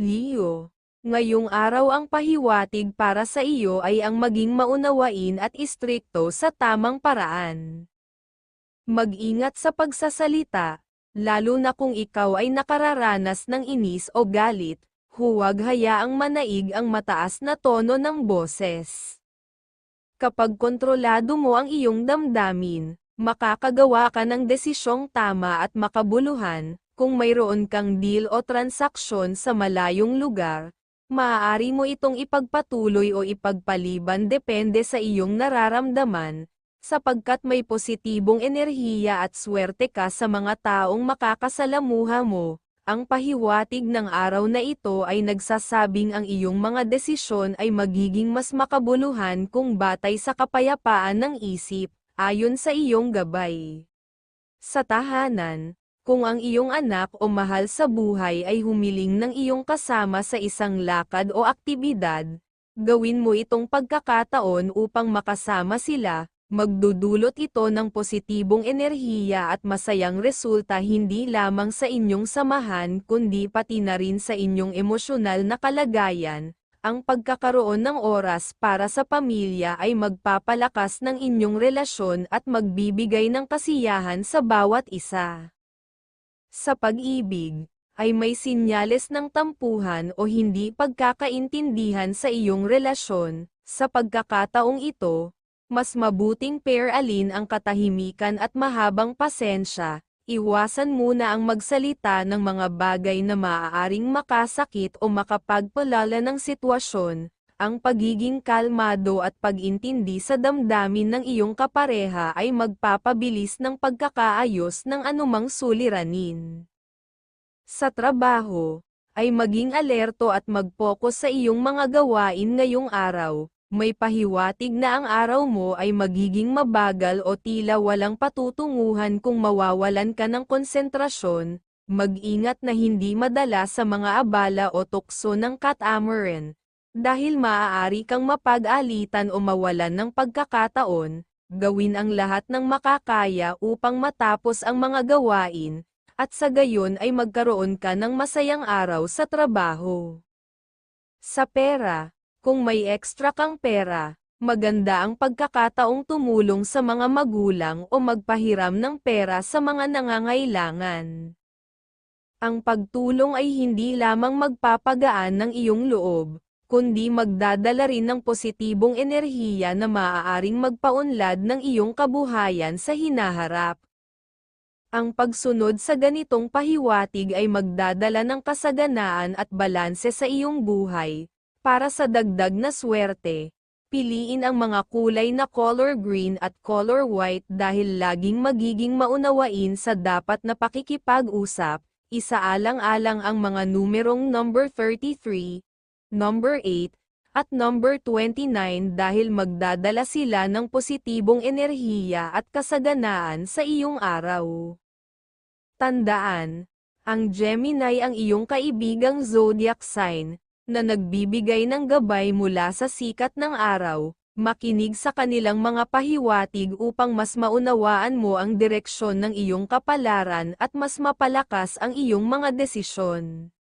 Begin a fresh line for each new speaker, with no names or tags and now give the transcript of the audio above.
Leo, ngayong araw ang pahiwatig para sa iyo ay ang maging maunawain at istrikto sa tamang paraan. Mag-ingat sa pagsasalita, lalo na kung ikaw ay nakararanas ng inis o galit, huwag hayaang manaig ang mataas na tono ng boses. Kapag kontrolado mo ang iyong damdamin, makakagawa ka ng desisyong tama at makabuluhan, kung mayroon kang deal o transaksyon sa malayong lugar, maaari mo itong ipagpatuloy o ipagpaliban depende sa iyong nararamdaman, sapagkat may positibong enerhiya at swerte ka sa mga taong makakasalamuha mo, ang pahiwatig ng araw na ito ay nagsasabing ang iyong mga desisyon ay magiging mas makabuluhan kung batay sa kapayapaan ng isip, ayon sa iyong gabay. Sa tahanan, kung ang iyong anak o mahal sa buhay ay humiling ng iyong kasama sa isang lakad o aktibidad, gawin mo itong pagkakataon upang makasama sila, magdudulot ito ng positibong enerhiya at masayang resulta hindi lamang sa inyong samahan kundi pati na rin sa inyong emosyonal na kalagayan, ang pagkakaroon ng oras para sa pamilya ay magpapalakas ng inyong relasyon at magbibigay ng kasiyahan sa bawat isa. Sa pag-ibig, ay may sinyales ng tampuhan o hindi pagkakaintindihan sa iyong relasyon, sa pagkakataong ito, mas mabuting pair alin ang katahimikan at mahabang pasensya, iwasan muna ang magsalita ng mga bagay na maaaring makasakit o makapagpalala ng sitwasyon, ang pagiging kalmado at pag-intindi sa damdamin ng iyong kapareha ay magpapabilis ng pagkakaayos ng anumang suliranin. Sa trabaho, ay maging alerto at mag-focus sa iyong mga gawain ngayong araw, may pahiwatig na ang araw mo ay magiging mabagal o tila walang patutunguhan kung mawawalan ka ng konsentrasyon, mag-ingat na hindi madala sa mga abala o tukso ng catamaran, dahil maaari kang mapag-alitan o mawalan ng pagkakataon, gawin ang lahat ng makakaya upang matapos ang mga gawain, at sa gayon ay magkaroon ka ng masayang araw sa trabaho. Sa pera, kung may extra kang pera, maganda ang pagkakataong tumulong sa mga magulang o magpahiram ng pera sa mga nangangailangan. Ang pagtulong ay hindi lamang magpapagaan ng iyong loob, kundi magdadala rin ng positibong enerhiya na maaaring magpaunlad ng iyong kabuhayan sa hinaharap. Ang pagsunod sa ganitong pahiwatig ay magdadala ng kasaganaan at balanse sa iyong buhay. Para sa dagdag na swerte, piliin ang mga kulay na color green at color white dahil laging magiging maunawain sa dapat na pakikipag-usap, isaalang-alang ang mga numerong number 33, number 8, at number 29 dahil magdadala sila ng positibong enerhiya at kasaganaan sa iyong araw. Tandaan, ang Gemini ang iyong kaibigang zodiac sign, na nagbibigay ng gabay mula sa sikat ng araw, makinig sa kanilang mga pahiwatig upang mas maunawaan mo ang direksyon ng iyong kapalaran at mas mapalakas ang iyong mga desisyon.